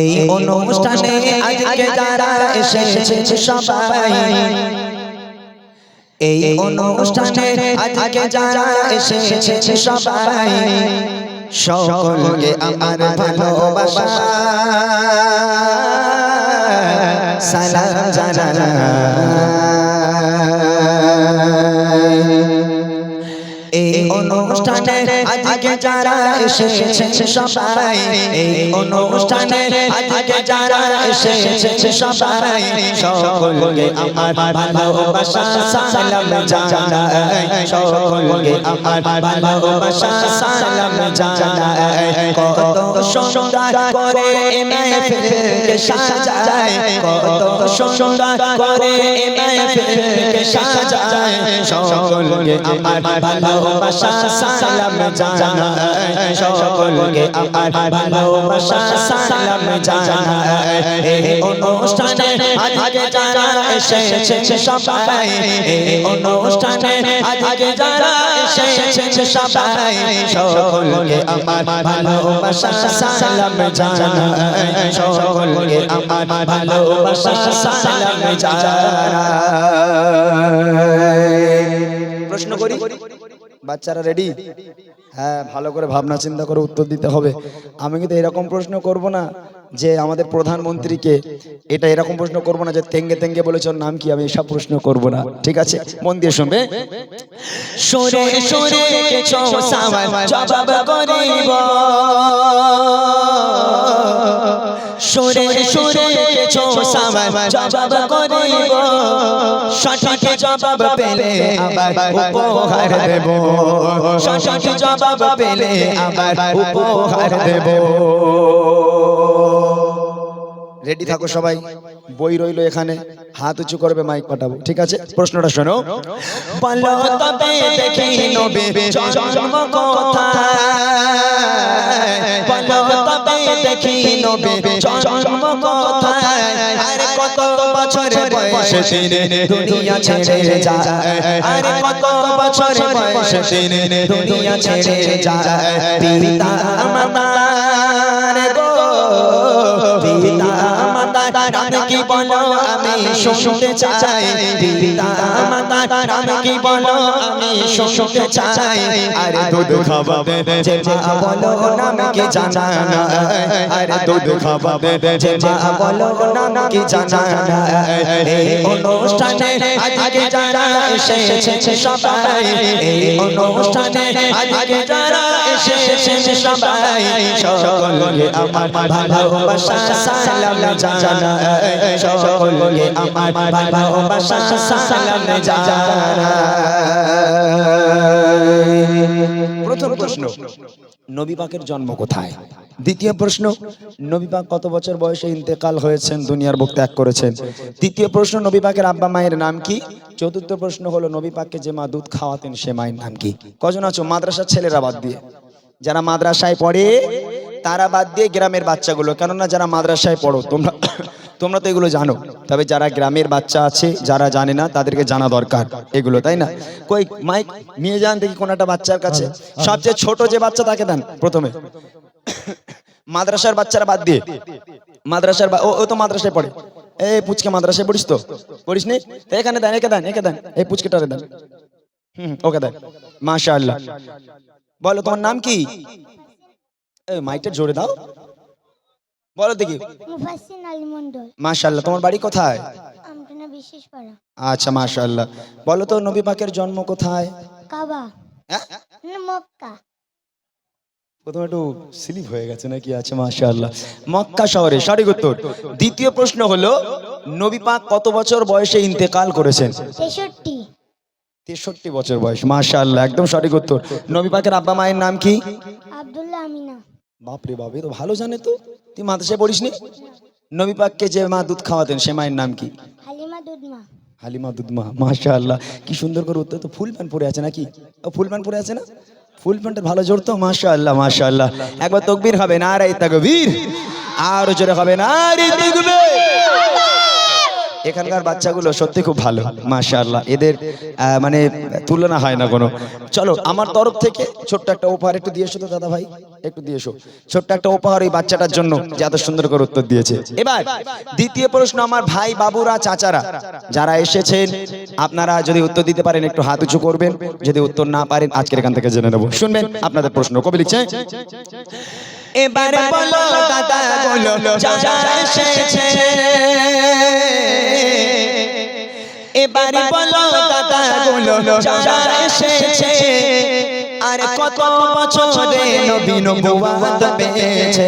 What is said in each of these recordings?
এই অনুষ্ঠানে আজকে যারা এসেছে সবাই। এই অনুষ্ঠানে আজকে যারা এসেছে সবাই। সকলকে আমার ভালোবাসা। সালাম জানাই। এই অনুষ্ঠানে আজকে যারা এসেছে সবাই, এই আজকে যারা এসেছে সবাই, সকলকে আমার ভালোবাসা, সালাম জানাই। সকলকে আমার ভালোবাসা, সালাম জানাই। কত অনুষ্ঠানে সকলকে আমার ভালোবাসা জানাই, সকলকে আমার ভালোবাসা জানাই। প্রশ্ন করি? বাচ্চারা রেডি হ্যাঁ ভালো করে ভাবনা চিন্তা করে উত্তর দিতে হবে। আমি কিন্তু এরকম প্রশ্ন করব না। যে আমাদের প্রধানমন্ত্রীকে এটা এরকম প্রশ্ন করব না, যে তেঙ্গে তেঙ্গে বলেছ, নাম কি আমি এসব প্রশ্ন করব না। ঠিক আছে? মন দিয়ে শুনবে? সরে সরে জবাব করিব সরে সরে জবাব করিব সঠিক জবাব পেলে আবার উপহার দেব। সঠিক জবাব পেলে আবার উপহার দেব। রেডি থাকো সবাই। বই রইল এখানে। হাত উঁচু করবে মাইক পাঠাবো। ঠিক আছে? প্রশ্নটা শোনো। দুনিয়া ছেড়ে যায়। দুনিয়া ছেড়ে মাতার নাম কি বলো আমি শুনতে চাই? পিতা মাতার নাম কি বলো আমি শুনতে চাই? আরে দুধ খাওয়াবে যে মা বলো নাম কি জানা আরে দুধ খাওয়াবে যে মা বলো নাম কি জানা এই অনুষ্ঠানে আজকে যারা এসেছে সবাই এই অনুষ্ঠানে আজকে যারা এসেছে সবাই সকলকে আমার ভালোবাসা সালাম জানাই সকলকে আমার ভালোবাসা সালাম জানাই প্রথম প্রশ্ন নবী পাকের জন্ম কোথায়? দ্বিতীয় প্রশ্ন নবী পাক কত বছর বয়সে ইন্তেকাল হয়েছেন? দুনিয়ার বুক ত্যাগ করেছেন। তৃতীয় প্রশ্ন নবী পাকের আব্বা মায়ের নাম কি? চতুর্থ প্রশ্ন হলো নবী পাককে যে মা দুধ খাওয়াতেন সে মায়ের নাম কি? কজন আছো? মাদ্রাসার ছেলেরা বাদ দিয়ে। যারা মাদ্রাসায় পড়ে, তারা বাদ দিয়ে গ্রামের বাচ্চাগুলো। কেননা যারা মাদ্রাসায় পড়ো, তোমরা তোমরা তো এগুলো জানো। তবে যারা গ্রামের বাচ্চা আছে, যারা জানে না, তাদেরকে জানা দরকার এগুলো, তাই না? কই, মাইক, নিয়ে যান দেখি কোন একটা বাচ্চার কাছে। সবচেয়ে ছোট যে বাচ্চা, তাকে দেন প্রথমে। মাদ্রাসার বাচ্চারা বাদ দিয়ে। মাদ্রাসার ও তো মাদ্রাসায় পড়ে। এই পুচকে মাদ্রাসায় পড়িস তো? পড়িস নি? এখানে দেন, একে দেন একে দেন। এই পুচকেটারে দেন। হুম, ওকে দেন। মাশা আল্লাহ বলো তোমার নাম কি? এই মাইকটা জোরে দাও। বলো দেখি। মাশাআল্লাহ তোমার বাড়ি কোথায়? আমটনা বিশেষ পাড়া আচ্ছা মাশাআল্লাহ। বলো তো নবী পাকের জন্ম কোথায়? কাবা। হ্যাঁ? মক্কা। প্রথমে একটু স্লিপ হয়ে গেছে নাকি? আচ্ছা মাশাআল্লাহ। মক্কা শহরে সঠিক উত্তর। দ্বিতীয় প্রশ্ন হলো নবী পাক কত বছর বয়সে ইন্তেকাল করেছেন? তেষট্টি। তেষট্টি বছর বয়স মাশাআল্লাহ একদম সঠিক উত্তর। নবী পাকের আব্বা মায়ের নাম কি? আব্দুল্লাহ আমিনা। বাপরে বাপ এ তো ভালো জানে তো। তুই মাদ্রাসায় পড়িস নি নবী পাককে যে মা দুধ খাওয়াতেন সে মায়ের নাম কি? হালিমা দুধমা। হালিমা দুধমা মাশাআল্লাহ কি সুন্দর করে উত্তর। তো ফুল প্যান্ট পরে আছে নাকি? ও ফুল প্যান্ট পরে আছে না? ফুল প্যান্টের ভালো জোর তো মাশাআল্লাহ মাশাআল্লাহ। একবার তকবীর হবে না রে তাকবীর। আর জোরে হবে না রে তাকবীর। এখানকার বাচ্চাগুলো সত্যি খুব ভালো, মাশাআল্লাহ। এদের মানে তুলনা হয় না কোনো। চলো, আমার তরফ থেকে ছোট্ট একটা উপহার একটু দিয়ে এসো তো, দাদা ভাই। একটু দিয়ে এসো। ছোট্ট একটা উপহার এই বাচ্চাটার জন্য যে এত সুন্দর করে উত্তর দিয়েছে। এবার, দ্বিতীয় প্রশ্ন আমার ভাই, বাবুরা, চাচারা। যারা এসেছেন, আপনারা যদি উত্তর দিতে পারেন, একটু হাত উঁচু করবেন। যদি উত্তর না পারেন, আজকের এখান থেকে জেনে নেব। শুনবেন আপনাদের প্রশ্ন। কবি লিখছে এবারে বলো দাদা বলো যারা এসেছে। এবারে বলো দাদা বলো যারা এসেছে। আর কত বছরে নবী নবুয়াত পেয়েছে।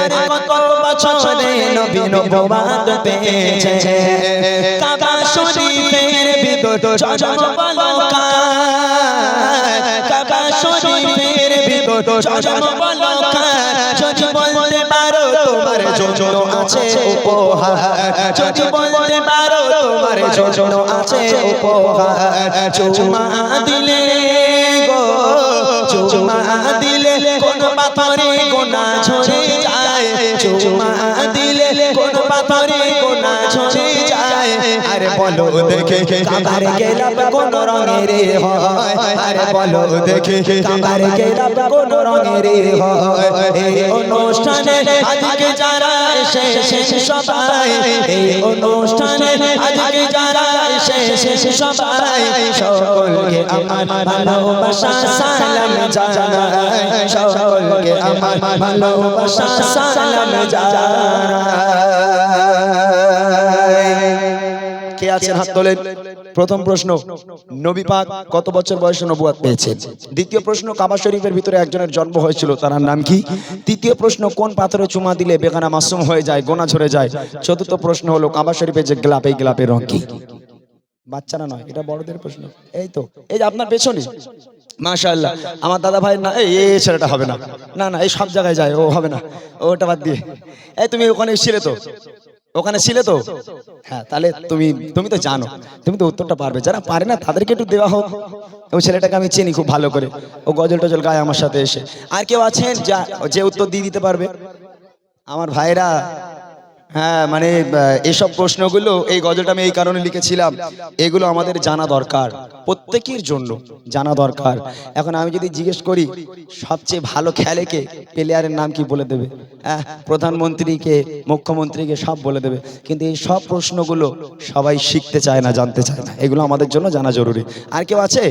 আর কত বছরে নবী নবুয়াত পেয়েছে। কাবা শরীফের ভিতর জজমবলকা কাবা যদি বলতে পারো তোমার জন্য আছে উপহার যদি বলতে পারো তোমার জন্য আছে উপহার চুমা দিলে গো চুমা দিলে কোন পাথরে গোনা ঝরে যায় চুমা দিলে কোন পাথরে গোনা যায় আরে বলো দেখে কাবার গেলাম কোন রঙের হয় আরে বলো দেখে কাবার গেলাম কোন রঙের হয় এই অনুষ্ঠানে আজকে যারা এসেছে সবাই এই অনুষ্ঠানে আজকে যারা এসেছে সবাই সকলকে আমার ভালোবাসা সালাম জানাই সকলকে আমার ভালোবাসা সালাম জানাই কে আছেন হাত তোলেন? প্রথম প্রশ্ন, নবী পাক কত বছর বয়সে নবুয়াত পেয়েছেন? দ্বিতীয় প্রশ্ন, কাবা শরীফের ভিতরে একজনের জন্ম হয়েছিল, তার নাম কি? তৃতীয় প্রশ্ন, কোন পাথরে চুমা দিলে বেগানা মাসুম হয়ে যায়, গোনা ঝরে যায়? চতুর্থ প্রশ্ন হলো, কাবা শরীফের যে গ্লাপ, এই গ্লাপের রং কি? বাচ্চারা নয়, এটা বড়দের প্রশ্ন। এই তো, এই যে আপনার পেছনে। মাশাআল্লাহ, আমার দাদা ভাই না, এই এই ছেলেটা হবে না। না না, এই সব জায়গায় যায়, ও হবে না। ওটা বাদ দিয়ে। এই তুমি ওখানে ছিলে তো? ওখানে ছিলে তো? হ্যাঁ তাহলে তুমি তুমি তো জানো, তুমি তো উত্তরটা পারবে। যারা পারে না, তাদেরকে একটু দেওয়া হোক। ওই ছেলেটাকে আমি চিনি খুব ভালো করে। ও গজল টজল গায়ে আমার সাথে এসে। আর কেউ আছেন যা, যে উত্তর দিয়ে দিতে পারবে? আমার ভাইরা হ্যাঁ মানে এসব প্রশ্নগুলো, এই গজলটা আমি এই কারণে লিখেছিলাম। এগুলো আমাদের জানা দরকার। প্রত্যেকের জন্য জানা দরকার। এখন আমি যদি জিজ্ঞেস করি, সবচেয়ে ভালো খেলে কে? প্লেয়ারের নাম কি বলে দেবে? হ্যাঁ প্রধানমন্ত্রীকে মুখ্যমন্ত্রীকে সব বলে দেবে। কিন্তু এই সব প্রশ্নগুলো সবাই শিখতে চায় না, জানতে চায় না। এগুলো আমাদের জন্য জানা জরুরি। আর কেউ আছে?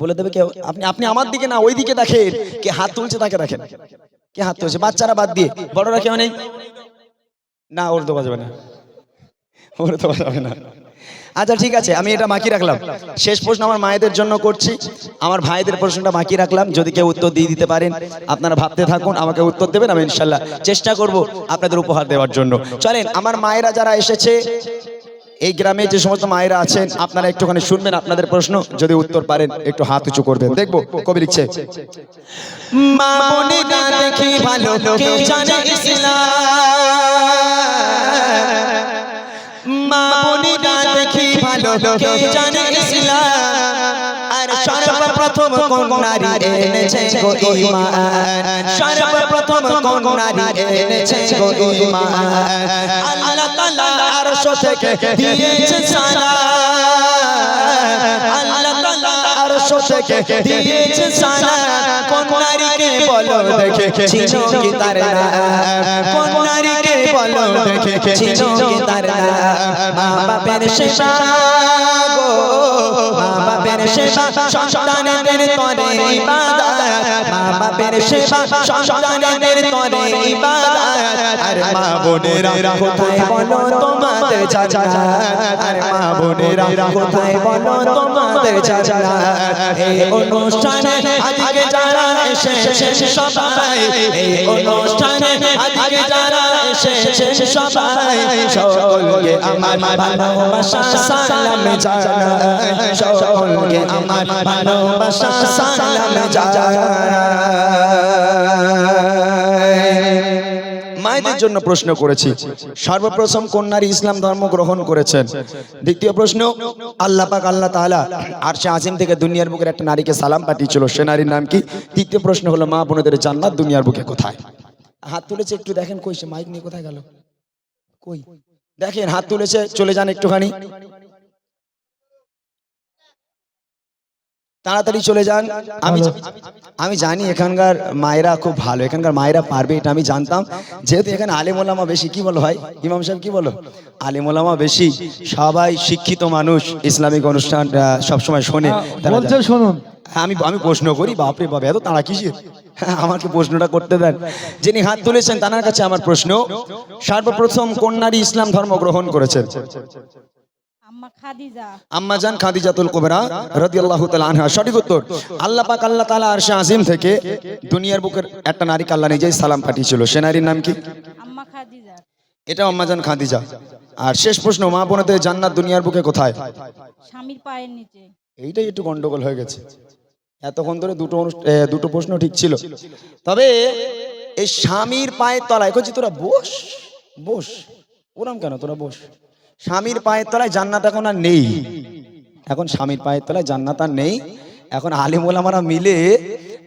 বলে দেবে কেউ? আপনি আপনি আমার দিকে না ওই দিকে দেখেন। কে হাত তুলছে তাকে দেখেন। কে হাত তুলছে? বাচ্চারা বাদ দিয়ে। বড়রা কেউ নেই? না, ওর তো বাজাবে না। ওর তো বাজাবে না। আচ্ছা ঠিক আছে, আমি এটা বাকি রাখলাম। শেষ প্রশ্ন আমার মায়েদের জন্য করছি। আমার ভাইদের প্রশ্নটা বাকি রাখলাম। যদি কেউ উত্তর দিয়ে দিতে পারেন, আপনারা ভাবতে থাকুন, আমাকে উত্তর দেবেন, আমি ইনশাল্লাহ চেষ্টা করব আপনাদের উপহার দেওয়ার জন্য। চলেন, আমার মায়েরা যারা এসেছে এই গ্রামে যে সমস্ত মায়েরা আছেন, আপনারা একটুখানি শুনবেন, আপনাদের প্রশ্ন, যদি উত্তর পারেন, একটু হাত উঁচু করবেন। দেখব, কবি লিখছে মা বোনেরা দেখি ভালো কে জানে ইসলাম? জানে ইসলাম? আর সর্বপ্রথম কোন নারী এনেছে গো ঈমান সর্বপ্রথম কোন নারী এনেছে গো ঈমান আল্লাহ তাআলা আরশ থেকে দিয়েছে সালাম। আল্লাহ তাআলা আরশ থেকে দিয়েছে সালাম। কোন নারীকে বলো দেখে ছিল কি তার নাম? কোন নারীকে বলো ছিল তার মা বাপের সেবা গো। মা বাপের সেবা সন্তানদের তরে ইবাদত মা বাপের সেবা সন্তানদের তরে ইবাদত। আর মা বোনেরা কোথায় বলো তোমাদের চাচা? আর মা বোনেরা কোথায় বলো তোমাদের চাচা? এই অনুষ্ঠানে আজকে যারা এসেছে সবাই। এই অনুষ্ঠানে আজকে যারা এসেছে সবাই। সকলকে আমার ভালোবাসা সালাম জানাই। সকলকে আমার ভালোবাসা সালাম জানাই। মায়েদের জন্য প্রশ্ন করেছি। সর্বপ্রথম কোন নারী ইসলাম ধর্ম গ্রহণ করেছেন? দ্বিতীয় প্রশ্ন, আল্লাহ পাক, আল্লাহ তাআলা আরশে আজিম থেকে দুনিয়ার বুকের একটা নারীকে সালাম পাঠিয়েছিল। সে নারীর নাম কি? তৃতীয় প্রশ্ন হলো, মা বোনদের জান্নাত দুনিয়ার বুকে কোথায়? হাত তুলেছে একটু দেখেন, কই সে? মাইক নিয়ে কোথায় গেল? কই? দেখেন, হাত তুলেছে, চলে যান একটুখানি। তাড়াতাড়ি চলে যান। আমি আমি জানি এখানকার মায়েরা খুব ভালো। এখানকার মায়েরা পারবে এটা আমি জানতাম। যেহেতু এখানে আলেমোলামা বেশি কি বলো ভাই? ইমাম সাহেব কি বলো? আলেমোলামা বেশি সবাই শিক্ষিত মানুষ ইসলামিক অনুষ্ঠান সবসময় শোনে। বলছে শুনুন। হ্যাঁ, আমি আমি প্রশ্ন করি বাপরে বাপ এত তারা কিসের? হ্যাঁ, আমাকে প্রশ্নটা করতে দেন। যিনি হাত তুলেছেন তার কাছে আমার প্রশ্ন। সর্বপ্রথম কোন নারী ইসলাম ধর্ম গ্রহণ করেছেন। আম্মা খাদিজা। আম্মাজান খাদিজাতুল কুবরা রাদিয়াল্লাহু তাআলা আনহা। সঠিক উত্তর। আল্লাহ পাক আল্লাহ তাআলা আরশে আজিম থেকে দুনিয়ার বুকের একটা নারীকে আল্লাহ নিজেই সালাম পাঠিয়েছিল। সে নারীর নাম কি? আম্মা খাদিজা। এটা আম্মাজান খাদিজা। আর শেষ প্রশ্ন মা বোনদের জান্নাত দুনিয়ার বুকে কোথায়? স্বামীর পায়ের নিচে। এইটাই একটু গন্ডগোল হয়ে গেছে। এতক্ষণ ধরে দুটো দুটো প্রশ্ন ঠিক ছিল। তবে এই স্বামীর পায়ের তলায় কইছি তোরা বস বস। ওরাম কেন? তোরা বস। স্বামীর পায়ের তলায় জান্নাত এখন আর নেই। এখন স্বামীর পায়ের তলায় জান্নাত আর নেই। এখন আলিম ওলামারা মিলে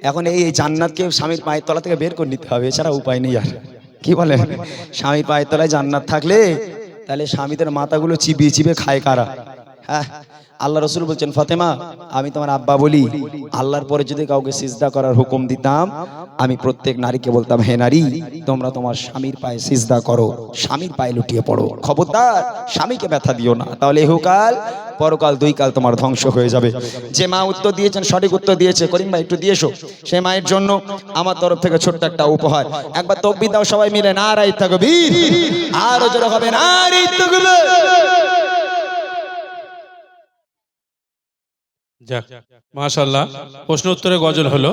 এখন এই জান্নাতকে স্বামীর পায়ের তলা থেকে বের করে নিতে হবে, এছাড়া উপায় নেই আর। কি বলে স্বামীর পায়ের তলায় জান্নাত থাকলে তাহলে স্বামীদের মাথাগুলো চিবিয়ে চিবিয়ে খায় কারা? হ্যাঁ? আল্লাহ রসুল বলছেন, ফাতেমা, আমি তোমার আব্বা বলি, আল্লাহর পরে যদি কাউকে সিজদা করার হুকুম দিতাম, আমি প্রত্যেক নারীকে বলতাম, হে নারী, তোমরা তোমার স্বামীর পায়ে সিজদা করো, স্বামীর পায়ে লুটিয়ে পড়ো। খবরদার, স্বামীকে ব্যথা দিও না। তাহলে ইহুকাল পরকাল দুই কাল তোমার ধ্বংস হয়ে যাবে। যে মা উত্তর দিয়েছেন, সঠিক উত্তর দিয়েছে। করিম ভাই, একটু দিয়েছ সে মায়ের জন্য আমার তরফ থেকে ছোট্ট একটা উপহার। একবার তকবি দাও সবাই মিলে নারাই থাকবীর আরও জোরে হবে থাকবীর যাক মাশাল্লাহ প্রশ্ন উত্তরে গজল হলো